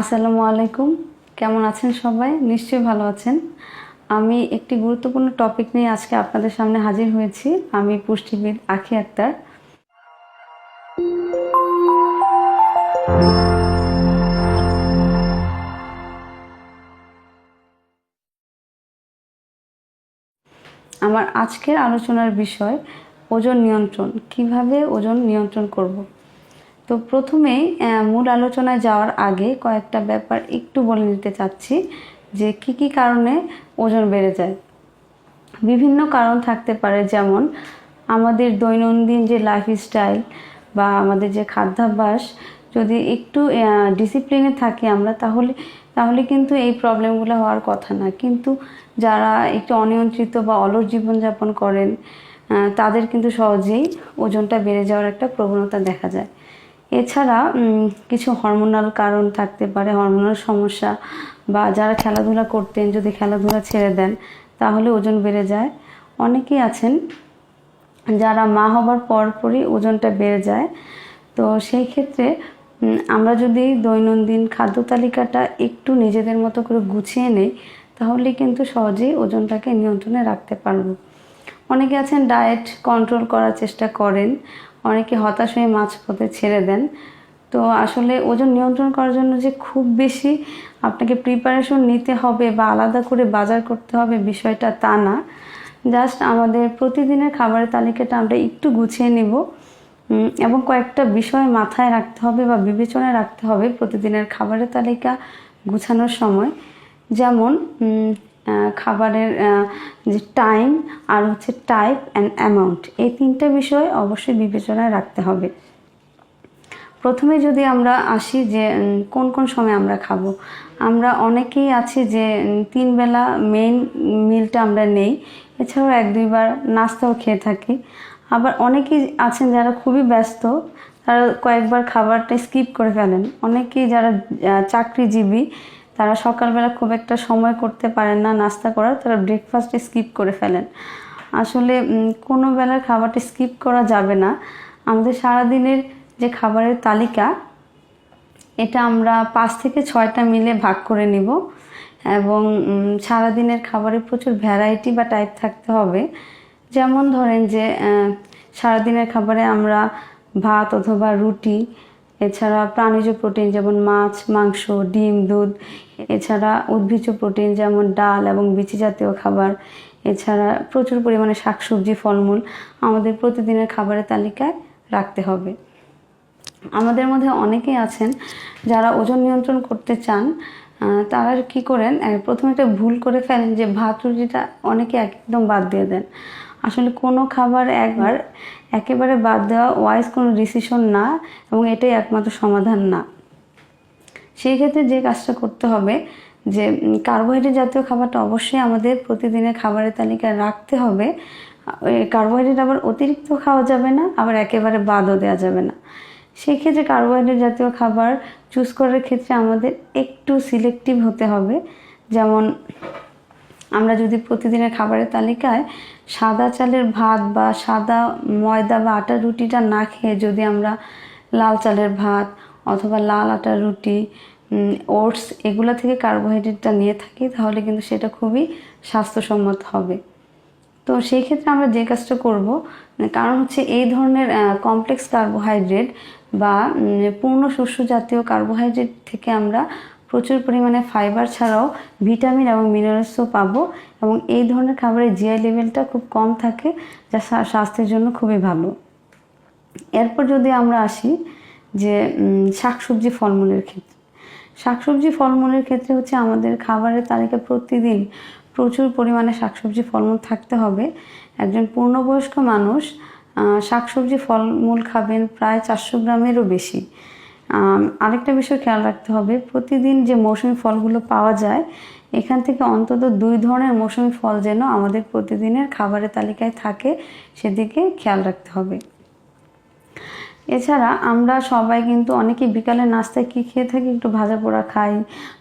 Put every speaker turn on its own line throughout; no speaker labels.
আসসালামু আলাইকুম। কেমন আছেন সবাই? নিশ্চয়ই ভালো আছেন। আমি একটি গুরুত্বপূর্ণ টপিক নিয়ে আজকে আপনাদের সামনে হাজির হয়েছি। আমি পুষ্টিবিদ আখি আক্তার। আমার আজকের আলোচনার বিষয়, ওজন নিয়ন্ত্রণ। কীভাবে ওজন নিয়ন্ত্রণ করব? তো প্রথমেই আহ, মূল আলোচনায় যাওয়ার আগে কয়েকটা ব্যাপার একটু বলে নিতে চাচ্ছি যে কি কি কারণে ওজন বেড়ে যায়। বিভিন্ন কারণ থাকতে পারে যেমন আমাদের দৈনন্দিন যে লাইফস্টাইল বা আমাদের যে খাদ্যাভ্যাস যদি একটু ডিসিপ্লিনে থাকি আমরা তাহলে তাহলে কিন্তু এই প্রবলেমগুলো হওয়ার কথা না। কিন্তু যারা একটু অনিয়ন্ত্রিত বা অলস জীবনযাপন করেন তাদের কিন্তু সহজেই ওজনটা বেড়ে যাওয়ার একটা প্রবণতা দেখা যায়। এছাড়া কিছু হরমোনাল কারণ থাকতে পারে হরমোনাল সমস্যা বা যারা খেলাধুলা করতেন, যদি খেলাধুলা ছেড়ে দেন, তাহলে ওজন বেড়ে যায়। অনেকেই আছেন যারা মা হবার পরপরই ওজনটা বেড়ে যায়। তো সেই ক্ষেত্রে আমরা যদি দৈনন্দিন খাদ্য তালিকাটা একটু নিজেদের মতো করে গুছিয়ে নেই, তাহলে কিন্তু সহজেই ওজনটাকে নিয়ন্ত্রণে রাখতে পারব। অনেকে আছেন ডায়েট কন্ট্রোল করার চেষ্টা করেন অনেকে হতাশ হয়ে মাঝপথে ছেড়ে দেন। তো আসলে ওজন নিয়ন্ত্রণ করার জন্য যে খুব বেশি আপনাকে প্রিপারেশন নিতে হবে বা আলাদা করে বাজার করতে হবে বিষয়টা তা না। জাস্ট আমাদের প্রতিদিনের খাবারের তালিকাটা আমরা একটু গুছিয়ে নেব। এবং কয়েকটা বিষয় মাথায় রাখতে হবে বা বিবেচনায় রাখতে হবে প্রতিদিনের খাবারের তালিকা গুছানোর সময়। যেমন খাবারের যে টাইম আর হচ্ছে টাইপ অ্যান্ড অ্যামাউন্ট এই তিনটা বিষয় অবশ্যই বিবেচনায় রাখতে হবে। প্রথমে যদি আমরা আসি যে কোন কোন সময় আমরা খাব, আমরা অনেকেই আছি যে তিন বেলা মেইন মিলটা আমরা নেই, এছাড়াও এক দুইবার নাস্তাও খেয়ে থাকি। আবার অনেকেই আছেন যারা খুবই ব্যস্ত, তারা কয়েকবার খাবারটা স্কিপ করে ফেলেন। অনেকেই যারা চাকরিজীবী তারা সকালবেলা খুব একটা সময় করতে পারেন না নাস্তা করার, তারা ব্রেকফাস্টে স্কিপ করে ফেলেন। আসলে কোনো বেলার খাবারটা স্কিপ করা যাবে না। আমাদের সারাদিনের যে খাবারের তালিকা, এটা আমরা পাঁচ থেকে ছয়টা মিলে ভাগ করে নিব এবং সারাদিনের খাবারে প্রচুর ভ্যারাইটি বা টাইপ থাকতে হবে। যেমন ধরেন যে সারাদিনের খাবারে আমরা ভাত অথবা রুটি, এছাড়া প্রাণীজ প্রোটিন যেমন মাছ, মাংস, ডিম, দুধ এছাড়া উদ্ভিজ্জ প্রোটিন যেমন ডাল এবং বিচি জাতীয় খাবার, এছাড়া প্রচুর পরিমাণে শাকসবজি, ফলমূল আমাদের প্রতিদিনের খাবারের তালিকায় রাখতে হবে। আমাদের মধ্যে অনেকেই আছেন যারা ওজন নিয়ন্ত্রণ করতে চান তারা কি করেন প্রথমে একটা ভুল করে ফেলেন যে ভাত, রুটিটা অনেকে একদম বাদ দিয়ে দেন। আসলে কোনো খাবার একবার একেবারে বাদ দেওয়া ওয়াইজ কোনো ডিসিশন না এবং এটাই একমাত্র সমাধান না। সেই ক্ষেত্রে যে কাজটা করতে হবে, যে কার্বোহাইড্রেট জাতীয় খাবারটা অবশ্যই আমাদের প্রতিদিনের খাবারের তালিকায় রাখতে হবে। কার্বোহাইড্রেট আবার অতিরিক্ত খাওয়া যাবে না, আবার একেবারে বাদও দেওয়া যাবে না। সেই ক্ষেত্রে কার্বোহাইড্রেট জাতীয় খাবার চুজ করার ক্ষেত্রে আমাদের একটু সিলেক্টিভ হতে হবে। যেমন, আমরা যদি প্রতিদিনের খাবারের তালিকায় সাদা চালের ভাত বা সাদা ময়দা বা আটা রুটিটা না খেয়ে যদি আমরা লাল চালের ভাত অথবা লাল আটার রুটি ওটস এগুলো থেকে কার্বোহাইড্রেটটা নিয়ে থাকি, তাহলে কিন্তু সেটা খুবই স্বাস্থ্যসম্মত হবে। তো সেই ক্ষেত্রে আমরা যে কাজটা করব, কারণ হচ্ছে এই ধরনের কমপ্লেক্স কার্বোহাইড্রেট বা পূর্ণ শস্য জাতীয় কার্বোহাইড্রেট থেকে আমরা প্রচুর পরিমাণে ফাইবার ছাড়াও ভিটামিন এবং মিনারেলসও পাবো এবং এই ধরনের খাবারের জিআই লেভেলটা খুব কম থাকে, যা স্বাস্থ্যের জন্য খুবই ভালো। এরপর যদি আমরা আসি যে শাকসবজি ফলমূলের ক্ষেত্রে। শাকসবজি ফলমূলের ক্ষেত্রে হচ্ছে আমাদের খাবারের তালিকা প্রতিদিন প্রচুর পরিমাণে শাকসবজি ফলমূল থাকতে হবে। একজন পূর্ণবয়স্ক মানুষ শাকসবজি ফলমূল খাবেন প্রায় চারশো গ্রামেরও বেশি। আরেকটা বিষয় খেয়াল রাখতে হবে, প্রতিদিন যে মৌসুমি ফলগুলো পাওয়া যায়, এখান থেকে অন্তত দুই ধরনের মৌসুমি ফল যেন আমাদের প্রতিদিনের খাবারের তালিকায় থাকে, সেদিকে খেয়াল রাখতে হবে। এছাড়া আমরা সবাই কিন্তু অনেকে বিকালে নাস্তায় কী খেয়ে থাকি? একটু ভাজা পোড়া খাই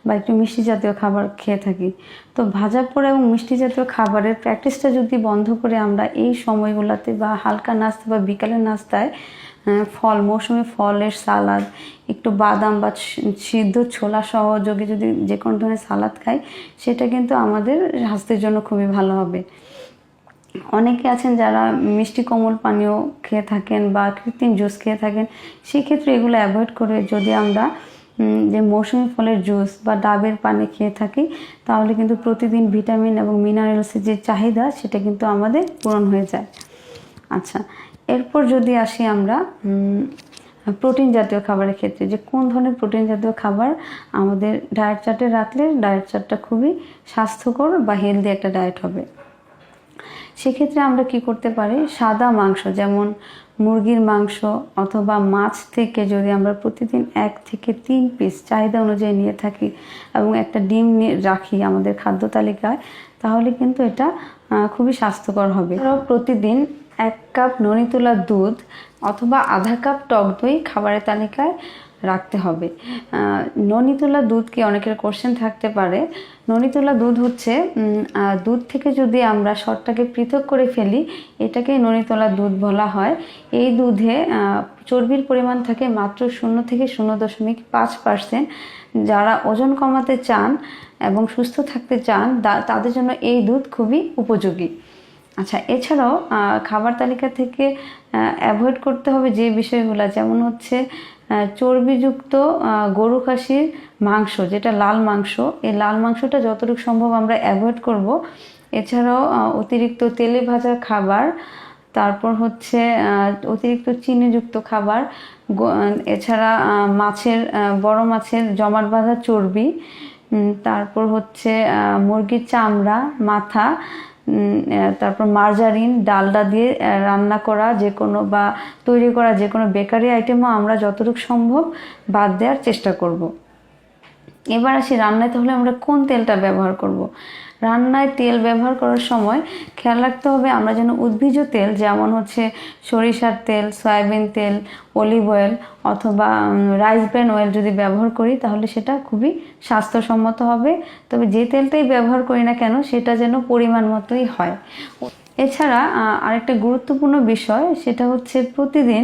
বা একটু মিষ্টি জাতীয় খাবার খেয়ে থাকি। তো ভাজা পোড়া এবং মিষ্টি জাতীয় খাবারের প্র্যাকটিসটা যদি বন্ধ করে আমরা এই সময়গুলোতে বা হালকা নাস্তা বা বিকালের নাস্তায় ফল, মৌসুমি ফলের সালাদ, একটু বাদাম বা সিদ্ধ ছোলা সহযোগে যদি যে কোনো ধরনের সালাদ খাই, সেটা কিন্তু আমাদের স্বাস্থ্যের জন্য খুবই ভালো হবে। অনেকে আছেন যারা মিষ্টি কোমল পানীয় খেয়ে থাকেন বা কৃত্রিম জুস খেয়ে থাকেন, সেক্ষেত্রে এগুলো অ্যাভয়েড করে যদি আমরা যে মৌসুমি ফলের জুস বা ডাবের পানি খেয়ে থাকি, তাহলে কিন্তু প্রতিদিন ভিটামিন এবং মিনারেলসের যে চাহিদা, সেটা কিন্তু আমাদের পূরণ হয়ে যায়। আচ্ছা এরপর যদি আসি আমরা প্রোটিন জাতীয় খাবারের ক্ষেত্রে, যে কোন ধরনের প্রোটিন জাতীয় খাবার আমাদের ডায়েট চার্টে রাখলে, ডায়েট চার্টটা খুবই স্বাস্থ্যকর বা হেলদি একটা ডায়েট হবে। সেক্ষেত্রে আমরা কি করতে পারি? সাদা মাংস, যেমন মুরগির মাংস অথবা মাছ থেকে যদি আমরা প্রতিদিন এক থেকে তিন পিস চাহিদা অনুযায়ী নিয়ে থাকি এবং একটা ডিম নিয়ে রাখি আমাদের খাদ্য তালিকায়, তাহলে কিন্তু এটা খুবই স্বাস্থ্যকর হবে। প্রতিদিন এক কাপ ননি তোলা দুধ অথবা আধা কাপ টক দই খাবারের তালিকায় রাখতে হবে। আহ, ননি তোলা দুধ কি অনেকের কোশ্চেন থাকতে পারে। ননি তোলা দুধ হচ্ছে দুধ থেকে যদি আমরা সরটাকে পৃথক করে ফেলি এটাকে ননি তোলা দুধ বলা হয়। এই দুধে চর্বির পরিমাণ থাকে মাত্র শূন্য থেকে শূন্য দশমিক পাঁচ পার্সেন্ট যারা ওজন কমাতে চান এবং সুস্থ থাকতে চান তাদের জন্য এই দুধ খুবই উপযোগী। আচ্ছা এছাড়াও খাবার তালিকা থেকে অ্যাভয়েড করতে হবে যে বিষয়গুলো। যেমন হচ্ছে চর্বিযুক্ত গরু খাসির মাংস, যেটা লাল মাংস। এই লাল মাংসটা যতটুকু সম্ভব আমরা অ্যাভয়েড করব। এছাড়াও অতিরিক্ত তেলে ভাজা খাবার, তারপর হচ্ছে অতিরিক্ত চিনিযুক্ত খাবার এছাড়া মাছের বড় মাছের জমাট বাঁধা চর্বি তারপর হচ্ছে মুরগির চামড়া, মাথা তারপর মার্জারিন, ডালডা দিয়ে রান্না করা যে কোনো বা তৈরি করা যে কোনো বেকারি আইটেমও আমরা যতটুকু সম্ভব বাদ দেওয়ার চেষ্টা করব এবার আসি রান্নায়, তাহলে আমরা কোন তেলটা ব্যবহার করব। রান্নায় তেল ব্যবহার করার সময় খেয়াল রাখতে হবে আমরা যেন উদ্ভিজ তেল, যেমন হচ্ছে সরিষার তেল, সয়াবিন তেল অলিভ অয়েল অথবা রাইস ব্র্যান অয়েল যদি ব্যবহার করি, তাহলে সেটা খুবই স্বাস্থ্যসম্মত হবে। তবে যে তেলটাই ব্যবহার করি না কেন, সেটা যেন পরিমাণ মতোই হয়। এছাড়া আরেকটা গুরুত্বপূর্ণ বিষয়, সেটা হচ্ছে প্রতিদিন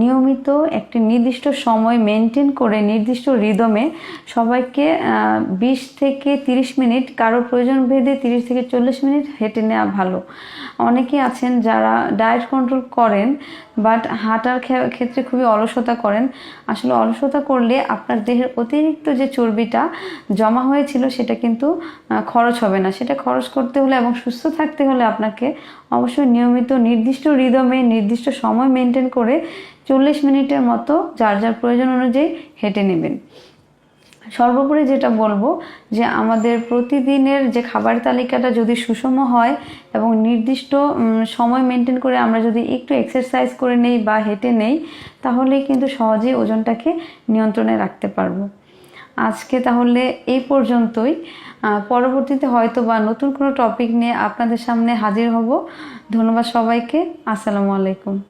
নিয়মিত একটি নির্দিষ্ট সময় মেনটেন করে নির্দিষ্ট রিদমে সবাইকে বিশ থেকে তিরিশ মিনিট, কারও প্রয়োজন ভেদে তিরিশ থেকে চল্লিশ মিনিট হেঁটে নেওয়া ভালো। অনেকে আছেন যারা ডায়েট কন্ট্রোল করেন বাট হাঁটার ক্ষেত্রে খুবই অলসতা করেন। আসলে অলসতা করলে আপনার দেহের অতিরিক্ত যে চর্বিটা জমা হয়েছিল, সেটা কিন্তু খরচ হবে না। সেটা খরচ করতে হলে এবং সুস্থ থাকতে হলে আপনাকে অবশ্যই নিয়মিত নির্দিষ্ট রিদমে নির্দিষ্ট সময় মেনটেন করে চল্লিশ মিনিটের মতো যার যার প্রয়োজন অনুযায়ী হেঁটে নেবেন। সর্বোপরি যেটা বলব যে আমাদের প্রতিদিনের যে খাবার তালিকাটা যদি সুষম হয় এবং নির্দিষ্ট সময় মেনটেন করে আমরা যদি একটু এক্সারসাইজ করে নেই বা হেঁটে নেই তাহলেই কিন্তু সহজেই ওজনটাকে নিয়ন্ত্রণে রাখতে পারব। আজকে তাহলে এই পর্যন্তই। পরবর্তীতে হয়তো বা নতুন কোনো টপিক নিয়ে আপনাদের সামনে হাজির হব। ধন্যবাদ সবাইকে। আসসালামু আলাইকুম।